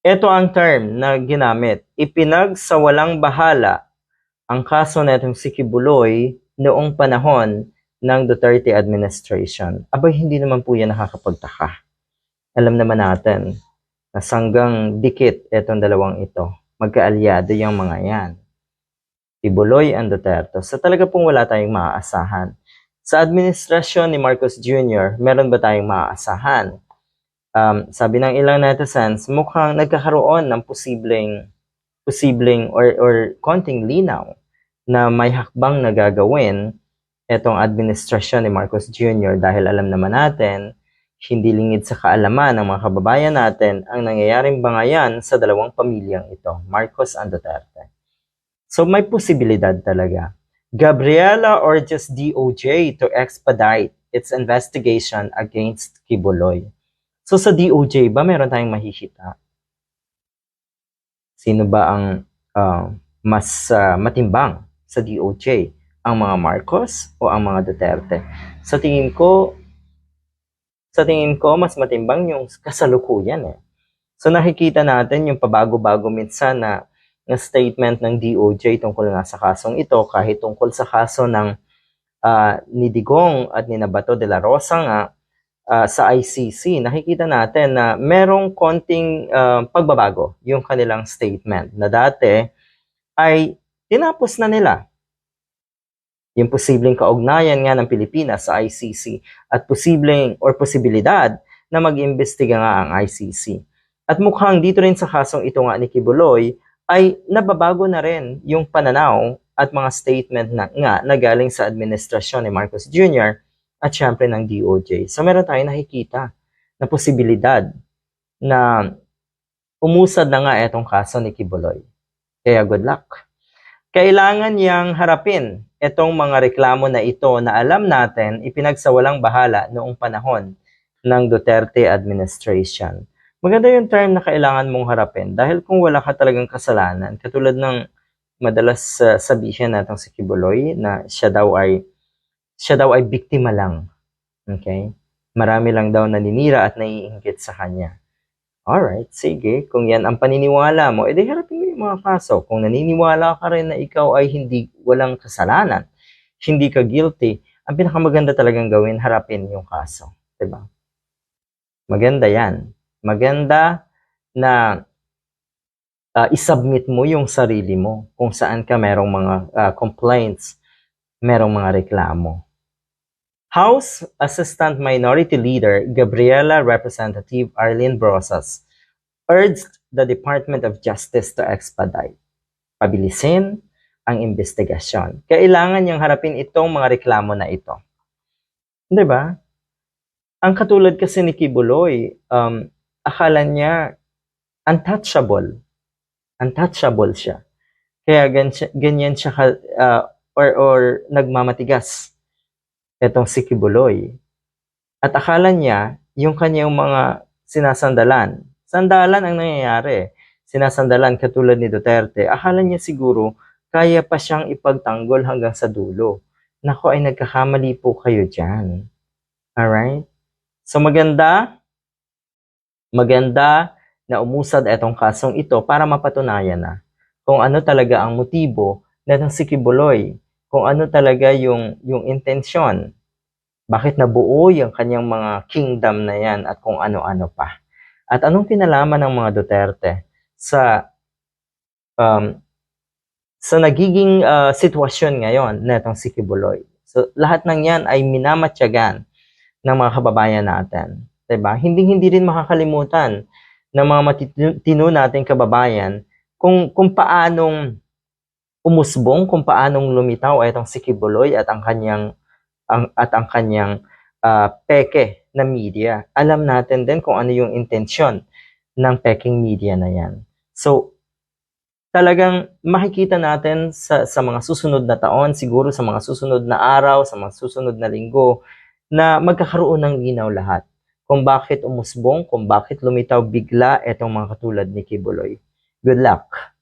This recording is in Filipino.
Ito ang term na ginamit. Ipinagsawalang bahala ang kaso netong si Kibuloy noong panahon ng Duterte administration. Abay, hindi naman po yan nakakapagtaka. Alam naman natin na sanggang dikit itong dalawang ito. Magkaalyado yung mga yan. Kibuloy and Duterte. So talaga pong wala tayong maaasahan. Sa administrasyon ni Marcos Jr., meron ba tayong maaasahan? Um, sabi ng ilang netizens, mukhang nagkakaroon ng posibleng posibleng or, or konting linaw na may hakbang na gagawin itong administrasyon ni Marcos Jr. dahil alam naman natin, hindi lingid sa kaalaman ng mga kababayan natin ang nangyayaring bangayan sa dalawang pamilyang ito, Marcos and Duterte. So may posibilidad talaga. Gabriela just DOJ to expedite its investigation against Kibuloy. So sa DOJ ba meron tayong mahihita? Sino ba ang uh, mas uh, matimbang sa DOJ? Ang mga Marcos o ang mga Duterte? Sa tingin ko, sa tingin ko, mas matimbang yung kasalukuyan eh. So nakikita natin yung pabago-bago minsan na, na statement ng DOJ tungkol nga sa kasong ito, kahit tungkol sa kaso ng uh, ni Digong at ni Nabato de la Rosa nga, uh, sa ICC, nakikita natin na merong konting uh, pagbabago yung kanilang statement na dati ay tinapos na nila yung posibleng kaugnayan nga ng Pilipinas sa ICC at posibleng or posibilidad na mag-imbestiga nga ang ICC. At mukhang dito rin sa kasong ito nga ni Kibuloy ay nababago na rin yung pananaw at mga statement na nga na galing sa administrasyon ni Marcos Jr. at syempre ng DOJ. So meron tayong nakikita na posibilidad na umusad na nga itong kaso ni Kibuloy. Kaya good luck. Kailangan niyang harapin itong mga reklamo na ito na alam natin ipinagsawalang bahala noong panahon ng Duterte administration. Maganda yung term na kailangan mong harapin dahil kung wala ka talagang kasalanan, katulad ng madalas uh, sabihin natin si Kibuloy na siya daw ay siya daw ay biktima lang. Okay? Marami lang daw naninira at naiinggit sa kanya. Alright, sige. Kung yan ang paniniwala mo, edi harapin mo yung mga kaso. Kung naniniwala ka rin na ikaw ay hindi walang kasalanan, hindi ka guilty, ang pinakamaganda talagang gawin, harapin yung kaso. ba? Diba? Maganda yan. Maganda na uh, isubmit mo yung sarili mo kung saan ka merong mga uh, complaints, merong mga reklamo. House Assistant Minority Leader Gabriela Representative Arlene Brosas urged the Department of Justice to expedite. Pabilisin ang investigasyon. Kailangan niyang harapin itong mga reklamo na ito. Di ba? Ang katulad kasi ni Kibuloy, um, akala niya untouchable. Untouchable siya. Kaya ganyan, ganyan siya uh, or, or nagmamatigas etong si Kibuloy. At akala niya, yung kanyang mga sinasandalan, sandalan ang nangyayari. Sinasandalan katulad ni Duterte, akala niya siguro kaya pa siyang ipagtanggol hanggang sa dulo. Nako ay nagkakamali po kayo dyan. Alright? So maganda, maganda na umusad itong kasong ito para mapatunayan na kung ano talaga ang motibo ng si Kibuloy kung ano talaga yung, yung intensyon. Bakit nabuo yung kanyang mga kingdom na yan at kung ano-ano pa. At anong kinalaman ng mga Duterte sa um, sa nagiging uh, sitwasyon ngayon na itong si Kibuloy. So, lahat ng yan ay minamatyagan ng mga kababayan natin. Diba? Hindi hindi rin makakalimutan ng mga matitino nating kababayan kung, kung paanong umusbong kung paanong lumitaw itong si Kibuloy at ang kanyang ang, at ang kanyang uh, peke na media. Alam natin din kung ano yung intensyon ng peking media na yan. So, talagang makikita natin sa, sa mga susunod na taon, siguro sa mga susunod na araw, sa mga susunod na linggo, na magkakaroon ng linaw lahat kung bakit umusbong, kung bakit lumitaw bigla itong mga katulad ni Kibuloy. Good luck!